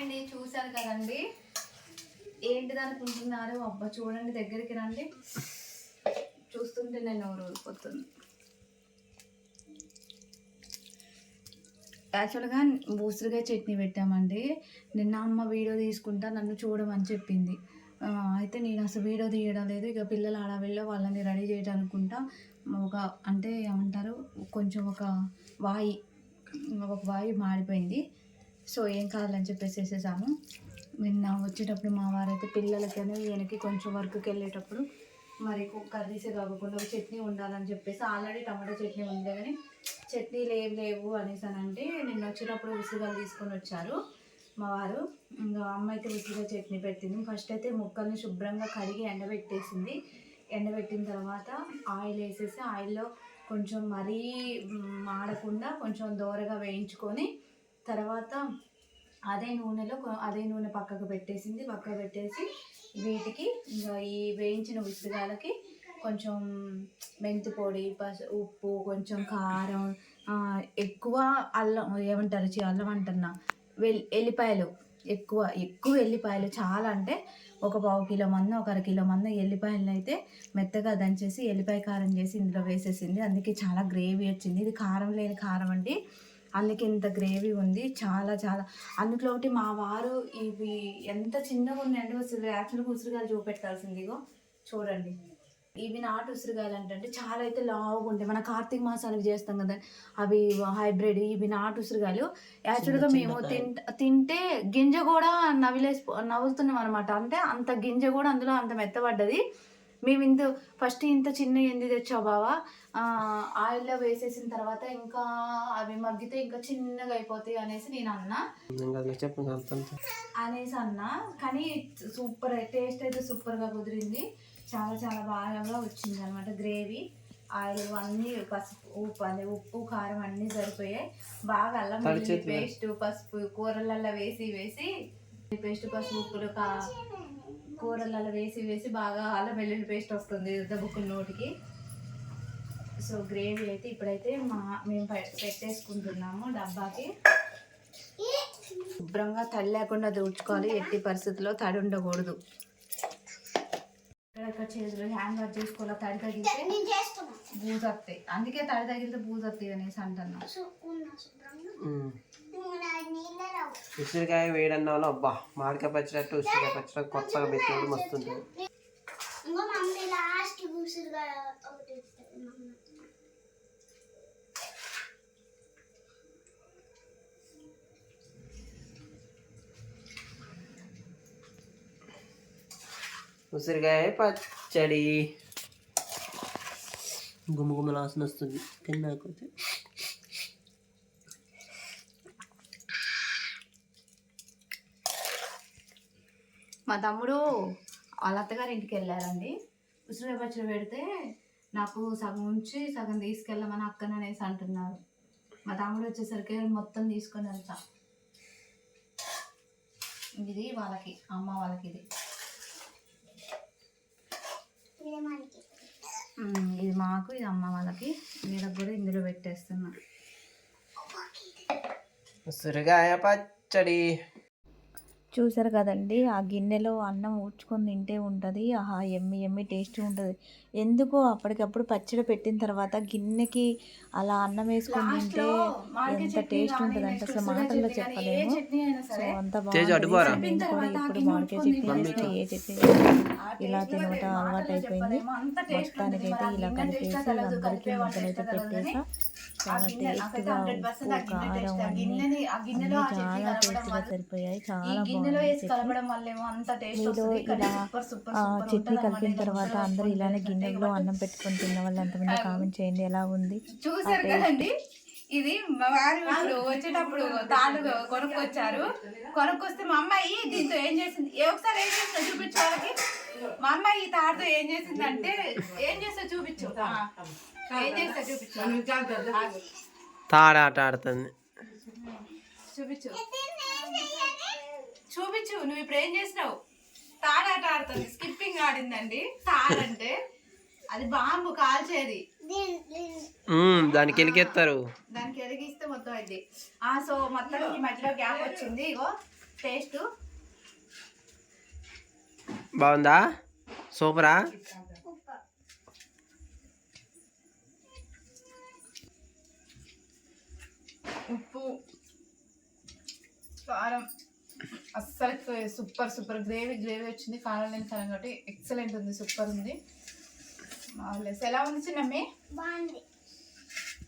అండి చూశారు కదండి. ఏంటిది అనుకుంటున్నారు? అబ్బా చూడండి దగ్గరికి రండి. చూస్తుంటే నేను ఊరిపోతుంది యాక్చువల్గా ఊసిరిగా చట్నీ పెట్టామండి. నిన్న అమ్మ వీడియో తీసుకుంటా నన్ను చూడమని చెప్పింది. అయితే నేను అసలు వీడియో తీయడం లేదు. ఇక పిల్లలు ఆడవిల్లో వాళ్ళని రెడీ చేయడం అనుకుంటా ఒక అంటే ఏమంటారు కొంచెం ఒక వాయి ఒక వాయి మాడిపోయింది. సో ఏం కావాలని చెప్పేసి వేసేసాము. నిన్న వచ్చేటప్పుడు మా వారైతే పిల్లలకైనా ఈయనకి కొంచెం వర్క్కి వెళ్ళేటప్పుడు మరి కర్రీసే కాకుండా ఒక చట్నీ ఉండాలని చెప్పేసి ఆల్రెడీ టమాటా చట్నీ ఉంది కానీ చట్నీ లేవు లేవు అనేసి అని అంటే నిన్న వచ్చేటప్పుడు ఉసిరిగా తీసుకొని వచ్చారు మా వారు. ఇంకా అమ్మ అయితే ఉసిరిగా చట్నీ పెట్టింది. ఫస్ట్ అయితే ముక్కల్ని శుభ్రంగా కడిగి ఎండబెట్టేసింది. ఎండబెట్టిన తర్వాత ఆయిల్ వేసేసి ఆయిల్లో కొంచెం మరీ మాడకుండా కొంచెం దోరగా వేయించుకొని తర్వాత అదే నూనెలో అదే నూనె పక్కకు పెట్టేసింది. పక్కకు పెట్టేసి వీటికి ఈ వేయించిన ఉసిరిగాయలకి కొంచెం మెంతి పొడి పసు ఉప్పు కొంచెం కారం ఎక్కువ అల్లం ఏమంటారు చి అల్లం అంటున్నా. వెల్ ఎల్లిపాయలు ఎక్కువ ఎక్కువ ఎల్లిపాయలు చాలా అంటే ఒక పావు కిలో మంది ఒక అర కిలో మంది ఎల్లిపాయలను అయితే మెత్తగా దంచేసి ఎల్లిపాయ కారం చేసి ఇందులో వేసేసింది. అందుకే చాలా గ్రేవీ వచ్చింది. ఇది కారం లేని కారం అండి. అందుకే ఇంత గ్రేవీ ఉంది. చాలా చాలా. అందులో ఒకటి మా వారు ఇవి ఎంత చిన్నగా ఉన్నాయండి అసలు యాక్చువల్గా ఉసిరికాయలు చూపెట్టాల్సింది ఇగో. చూడండి. ఇవి నాటు ఉసిరికాయలు అంటే చాలా అయితే లావుగా ఉంటాయి. మన కార్తీక మాసానికి చేస్తాం కదా అవి హైబ్రిడ్ ఇవి నాటు ఉసిరికాయలు యాక్చువల్గా మేము తింట తింటే గింజ కూడా నవిలేసి నవ్వుతున్నాం అనమాట అంటే అంత గింజ కూడా అందులో అంత మెత్తబడ్డది. మేము ఇంత ఫస్ట్ ఇంత చిన్న ఎంది తెచ్చావు బావా? ఆయిల్లో వేసేసిన తర్వాత ఇంకా అవి మగ్గితే ఇంకా చిన్నగా అయిపోతాయి అనేసి నేను అన్నా. అనేసి అన్నా. కానీ సూపర్ టేస్ట్ అయితే సూపర్గా కుదిరింది. చాలా చాలా బాగా వచ్చింది అనమాట గ్రేవీ. ఆయిల్ అన్నీ పసుపు ఉప్పు అదే ఉప్పు కారం అన్నీ సరిపోయాయి. బాగా అల్లం పేస్ట్ పసుపు కూరలలో వేసి వేసి పేస్ట్ పసుపు ఉప్పులు కా కూరలలో వేసి వేసి బాగా అల్లం వెల్లుల్లి పేస్ట్ వస్తుంది దబ్బుకున్న నోటికి. సో గ్రేవీ అయితే ఇప్పుడైతే మా మేము పె- పెట్టేసుకుంటున్నాము డబ్బాకి. శుభ్రంగా తడి లేకుండా దూడ్చుకోవాలి ఎట్టి పరిస్థితుల్లో తడి ఉండకూడదు. చేతులు హ్యాండ్ వాష్ చేసుకోవాలి? తడి తగిలితే బూజు వస్తాయి. అందుకే తడి తగిలితే బూజు వస్తాయి అనేసి అంటున్నా. ఉసిరికాయ వేడన్న వాళ్ళు అబ్బా మామిడికాయ పచ్చినట్టు ఉసిరికాయ పచ్చినట్టు కొత్తగా ఇస్తుంది మమ్మీ ఉసిరికాయ పచ్చడి. గుమ్మగుమ్మ వాసన వస్తుంది. తిన్నాకపోతే మా తమ్ముడు వాళ్ళ అత్తగారి ఇంటికి వెళ్ళారండి. ఉసిరి పచ్చడి పెడితే నాకు సగం ఉంచి సగం తీసుకెళ్ళమని అక్కన అనేసి అంటున్నారు. మా తమ్ముడు వచ్చేసరికి మొత్తం తీసుకొని వెళ్తా. ఇది వాళ్ళకి అమ్మ వాళ్ళకి ఇది. ఇది మాకు ఇది అమ్మ వాళ్ళకి. వీళ్ళకి కూడా ఇందులో పెట్టేస్తున్నా. ఉసిరికాయ పచ్చడి. చూసారు కదండి ఆ గిన్నెలో అన్నం ఊడ్చుకొని తింటే ఉంటుంది ఆహా ఎమ్మి ఎమ్మి టేస్ట్ ఉంటుంది. ఎందుకో అప్పటికప్పుడు పచ్చడి పెట్టిన తర్వాత గిన్నెకి అలా అన్నం వేసుకొని తింటే ఎంత టేస్ట్ ఉంటుంది అంటే అసలు మాటల్లో చెప్పలేము. సో అంత కూడా ఇప్పుడు మామిడికాయ చట్నీ ఏ చట్నీ ఇలా తినటం అలవాటు అయిపోయింది మొత్తానికైతే ఇలా కలిపేసి అందరికీ ముద్దలైతే పెట్టేసా. చాలా టేస్ట్గా ఉప్పు కారం అన్నీ అన్నీ చాలా టేస్ట్గా సరిపోయాయి. చాలా గిన్నెలో బాగుంది వేసి చట్నీ. మీరు ఇలా కలిపిన. తర్వాత అందరూ ఇలానే గిన్నెలో అన్నం పెట్టుకొని తిన్న వాళ్ళు ఎంతమంది కామెంట్ చేయండి ఎలా ఉంది? చూసారు కదండి? ఇది మా వారు ఇప్పుడు వచ్చేటప్పుడు తాళ్ళు కొనుక్కొచ్చారు. కొనుక్కొస్తే మా అమ్మాయి దీంతో ఏం చేసింది? ఏ ఒకసారి ఏం చేసిందో చూపించు వాళ్ళకి. మా అమ్మాయి ఈ తాడుతో ఏం చేసిందంటే ఏం చేస్తా చూపించు. తాడాట ఆడుతుంది. చూపించు. చూపించు నువ్వు ఇప్పుడు ఏం చేసినావు తాడాట ఆడుతుంది. స్కిప్పింగ్ ఆడిందండి. తాడంటే అది బాంబు కాల్చేది. దానికి ఎలికెత్తారు దానికి ఎదిగిస్తే మొత్తం అయింది. ఆ సో మొత్తం ఈ మధ్యలో గ్యాప్ వచ్చింది. ఇగో టేస్ట్. బాగుందా? సూపరా? ఉప్పు కారం. అస్సలు సూపర్ సూపర్. గ్రేవీ గ్రేవీ వచ్చింది. కారం లేని కారం కాబట్టి ఎక్సలెంట్ ఉంది సూపర్ ఉంది. మామూలు ఎలా ఉంది చిన్నమ్మి? బాగుంది.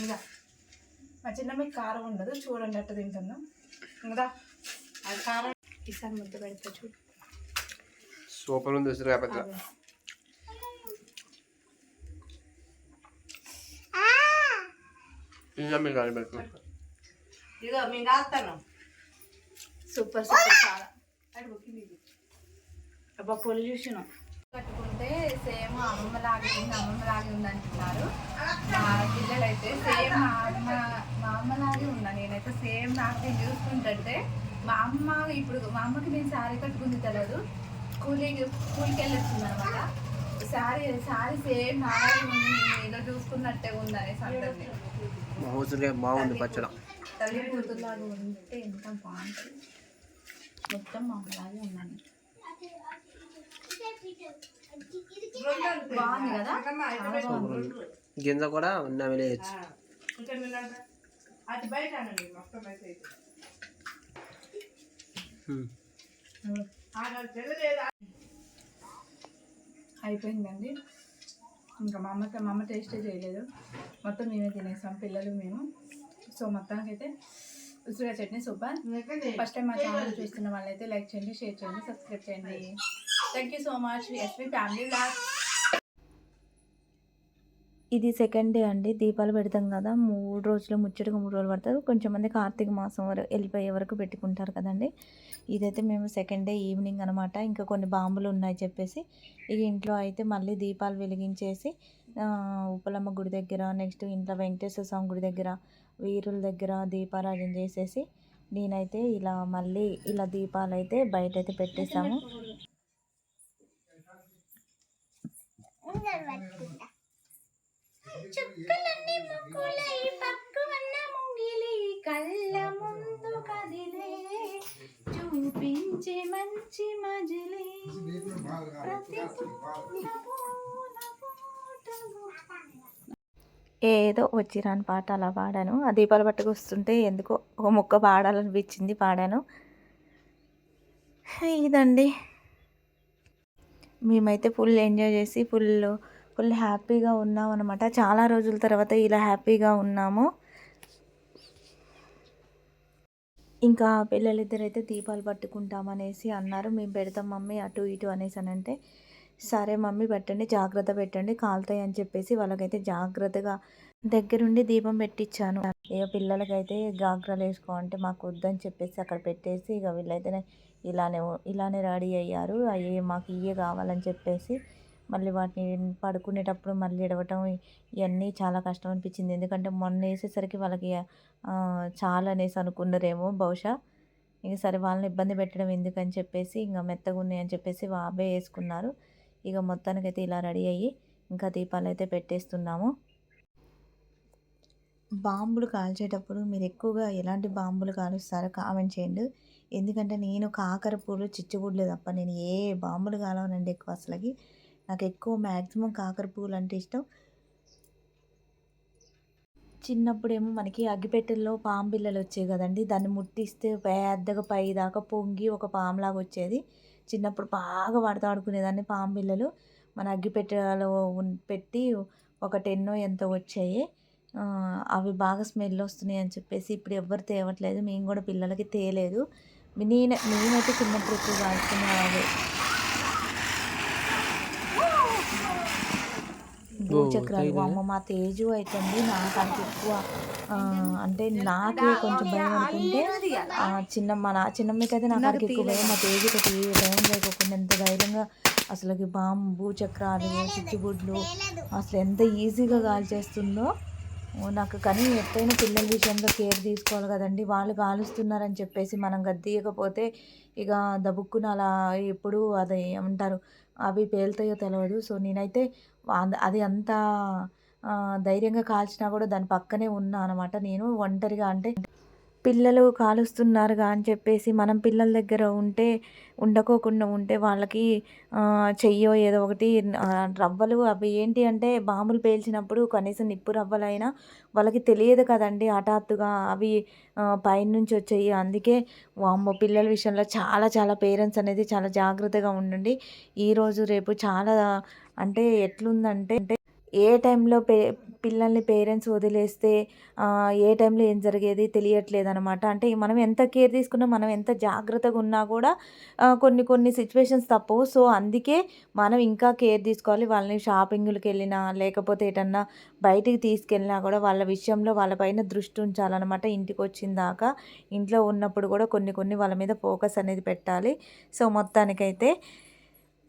ఇంకా. మా చిన్నమ్మి కారం ఉండదు. చూడండి అట్ట తింటున్నాం ఇంకా. అది కారం. ఈసారి ముద్ద పెడతా చూడు. సూపర్ ఉంది ఇంకా మీరు కానీ పెట్టుకో ఇదిగో మేము కాస్తాను సూపర్ సూపర్ చాలా. అబ్బా పొల్యూషన్ కట్టుకుంటే సేమ్ అమ్మమ్మ లాగే ఉంది అమ్మమ్మ లాగే ఉంది అంటున్నారు. మా పిల్లలైతే సేమ్ మా అమ్మ మా అమ్మ లాగే ఉన్నా. నేనైతే సేమ్ నాకు నేను చూసుకుంటుంటే మా అమ్మ ఇప్పుడు మా అమ్మకి నేను శారీ కట్టుకుంది తెలియదు స్కూల్కి స్కూల్కి వెళ్ళొచ్చింది అనమాట శారీ శారీ సేమ్ నాలాగే ఉంది నేను ఏదో చూసుకున్నట్టే ఉంది అనేసి ఉసిరికాయ బాగుంది పచ్చడి. తల్లి కూతురులాగా ఉంటే ఎంత బాగుంటుంది. మొత్తం మా అమ్మలాగే ఉన్నాను బాగుంది కదా. గింజ కూడా ఉన్న వేయచ్చు అది బయట మొత్తం అయితే. అయిపోయిందండి. ఇంకా మా అమ్మకి మా అమ్మ టేస్టే చేయలేదు. మొత్తం మేమే తినేసాం పిల్లలు మేము. సో మొత్తానికి అయితే ఉసిరిగా చట్నీ సూపర్. ఫస్ట్ టైం మా ఛానల్ చూస్తున్న వాళ్ళైతే లైక్ చేయండి షేర్ చేయండి సబ్స్క్రైబ్ చేయండి. Thank you so much SV family blog ఇది సెకండ్ డే అండి. దీపాలు పెడతాం కదా. మూడు రోజులు ముచ్చటగా మూడు రోజులు పడతారు. కొంచెం మంది కార్తీక మాసం వరకు వెళ్ళిపోయే వరకు పెట్టుకుంటారు కదండి. ఇదైతే మేము సెకండ్ డే ఈవినింగ్ అనమాట ఇంకా కొన్ని బాంబులు ఉన్నాయి చెప్పేసి. ఇక ఇంట్లో అయితే మళ్ళీ దీపాలు వెలిగించేసి ఆ, ఉప్పలమ్మ గుడి దగ్గర నెక్స్ట్ ఇంట్లో వెంకటేశ్వర స్వామి గుడి దగ్గర వీరుల దగ్గర దీపారాజన చేసేసి నేనైతే ఇలా మళ్ళీ ఇలా దీపాలు అయితే బయట అయితే పెట్టేసాము చుక్కలన్నీ ముక్కులై పక్కువన్న ముంగిలి కళ్ళ ముందు కదిలే. చూపించే మంచి మజిలే. ప్రతి పూల పూట ఏదో వచ్చిరాని పాట అలా పాడాను. ఆ దీపాలు పట్టుకొస్తుంటే ఎందుకో ఒక ముక్క పాడాలనిపించింది పాడాను. ఇదండి. మేమైతే ఫుల్ ఎంజాయ్ చేసి ఫుల్ ఫుల్ హ్యాపీగా ఉన్నాం అనమాట చాలా రోజుల తర్వాత ఇలా హ్యాపీగా ఉన్నాము. ఇంకా పిల్లలిద్దరైతే దీపాలు పట్టుకుంటామనేసి అన్నారు. మేము పెడతాం మమ్మీ అటు ఇటు అనేసి అని అంటే సరే మమ్మీ పెట్టండి జాగ్రత్త పెట్టండి కాలుతాయి అని చెప్పేసి వాళ్ళకైతే జాగ్రత్తగా దగ్గరుండి దీపం పెట్టించాను ఇక పిల్లలకైతే గాగ్రాలు వేసుకో అంటే మాకు వద్దని చెప్పేసి అక్కడ పెట్టేసి ఇక వీళ్ళైతే ఇలానే ఇలానే రెడీ అయ్యారు. అవి మాకు ఇవే కావాలని చెప్పేసి మళ్ళీ వాటిని పడుకునేటప్పుడు మళ్ళీ ఇడవటం ఇవన్నీ చాలా కష్టం అనిపించింది. ఎందుకంటే మొన్న వేసేసరికి వాళ్ళకి చాలా అనేసి అనుకున్నారేమో బహుశా. ఇంక సరే వాళ్ళని ఇబ్బంది పెట్టడం ఎందుకని చెప్పేసి ఇంకా మెత్తగా ఉన్నాయని చెప్పేసి వాబే వేసుకున్నారు. ఇక మొత్తానికైతే ఇలా రెడీ అయ్యి ఇంకా దీపాలు అయితే పెట్టేస్తున్నాము. బాంబులు కాల్చేటప్పుడు మీరు ఎక్కువగా ఎలాంటి బాంబులు కాలుస్తారో కామెంట్ చేయండి. ఎందుకంటే నేను కాకర పూలు చిచ్చుగుడ్లు తప్ప నేను ఏ బాంబులు కాలవనండి ఎక్కువ అసలుకి. నాకు ఎక్కువ మ్యాక్సిమం కాకర పూలు అంటే ఇష్టం. చిన్నప్పుడేమో మనకి అగ్గిపెట్టెల్లో పాము పిల్లలు వచ్చాయి కదండి. దాన్ని ముట్టిస్తే పెద్దగా పై దాకా పొంగి ఒక పాములాగా వచ్చేది. చిన్నప్పుడు బాగా వాడుతూ ఆడుకునేదాన్ని పాము పిల్లలు మన అగ్గిపెట్టెలో పెట్టి ఒక టెన్నో ఎంతో వచ్చాయి. అవి బాగా స్మెల్ వస్తున్నాయి అని చెప్పేసి ఇప్పుడు ఎవ్వరు తేవట్లేదు. మేము కూడా పిల్లలకి తేలేదు. నేను నేనైతే చిన్నప్పుడు ఎక్కువ కాల్చుకునేవాడు భూచక్రాలు అమ్మ మా తేజు అవుతుంది నాకంటే ఎక్కువ ఆ, అంటే నాకే కొంచెం భయం అనుకుంటే ఆ, చిన్న మా నా చిన్నమ్మకి అయితే నాకు అక్కడికి ఎక్కువ భయం మా తేజుకి అయితే ఏ భయం లేకోకుండా ఎంత ధైర్యంగా అసలుకి బాంబు భూచక్రాలు చిచ్చుబుడ్లు అసలు ఎంత ఈజీగా కాల్చేస్తుందో నాకు కానీ ఎత్తైన పిల్లల విషయంలో కేర్ తీసుకోవాలి కదండి. వాళ్ళు కాలుస్తున్నారని చెప్పేసి మనం గద్దీయకపోతే ఇక దబుక్కున అలా ఎప్పుడు అది ఏమంటారు అవి పేలుతాయో తెలియదు సో నేనైతే అది అంత ధైర్యంగా కాల్చినా కూడా దాని పక్కనే ఉన్నా అనమాట. నేను ఒంటరిగా అంటే పిల్లలు కాలుస్తున్నారుగా అని చెప్పేసి మనం పిల్లల దగ్గర ఉంటే ఉండకోకుండా ఉంటే వాళ్ళకి చెయ్యో ఏదో ఒకటి రవ్వలు అవి ఏంటి అంటే బాంబులు పేల్చినప్పుడు కనీసం నిప్పు రవ్వలైనా వాళ్ళకి తెలియదు కదండి హఠాత్తుగా అవి పైనుంచి వచ్చాయి. అందుకే వామ్మో పిల్లల విషయంలో చాలా చాలా పేరెంట్స్ అనేది చాలా జాగ్రత్తగా ఉండండి. ఈరోజు రేపు చాలా అంటే ఎట్లుందంటే అంటే ఏ టైంలో పే పిల్లల్ని పేరెంట్స్ వదిలేస్తే ఏ టైంలో ఏం జరిగేది తెలియట్లేదు అనమాట అంటే మనం ఎంత కేర్ తీసుకున్నా మనం ఎంత జాగ్రత్తగా ఉన్నా కూడా కొన్ని కొన్ని సిచ్యువేషన్స్ తప్పవు. సో అందుకే మనం ఇంకా కేర్ తీసుకోవాలి. వాళ్ళని షాపింగ్లకు వెళ్ళినా లేకపోతే ఏటన్నా బయటికి తీసుకెళ్ళినా కూడా వాళ్ళ విషయంలో వాళ్ళపైన దృష్టి ఉంచాలన్నమాట ఇంటికి వచ్చిన దాకా. ఇంట్లో ఉన్నప్పుడు కూడా కొన్ని కొన్ని వాళ్ళ మీద ఫోకస్ అనేది పెట్టాలి. సో మొత్తానికైతే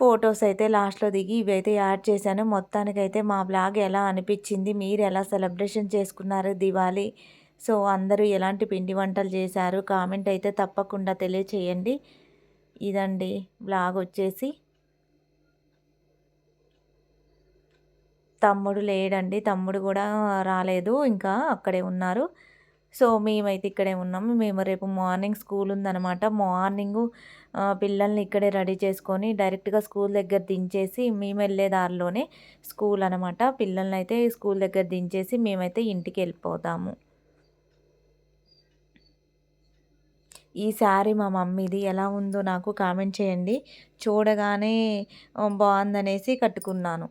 ఫొటోస్ అయితే లాస్ట్లో దిగి ఇవైతే యాడ్ చేశాను. మొత్తానికైతే మా బ్లాగ్ ఎలా అనిపించింది మీరు ఎలా సెలబ్రేషన్ చేసుకున్నారు దివాళీ? సో అందరూ ఎలాంటి పిండి వంటలు చేశారు? కామెంట్ అయితే తప్పకుండా తెలియచేయండి. ఇదండి బ్లాగ్ వచ్చేసి. తమ్ముడు లేడండి తమ్ముడు కూడా రాలేదు ఇంకా అక్కడే ఉన్నారు. సో మేమైతే ఇక్కడే ఉన్నాము మేము రేపు మార్నింగ్ స్కూల్ ఉందన్నమాట. మార్నింగు పిల్లల్ని ఇక్కడే రెడీ చేసుకొని డైరెక్ట్గా స్కూల్ దగ్గర దించేసి మేము వెళ్ళే దారిలోనే స్కూల్ అనమాట పిల్లల్ని అయితే స్కూల్ దగ్గర దించేసి మేమైతే ఇంటికి వెళ్ళిపోతాము. ఈ శారీ మా మమ్మీది. ఎలా ఉందో నాకు కామెంట్ చేయండి. చూడగానే బాగుందనేసి కట్టుకున్నాను.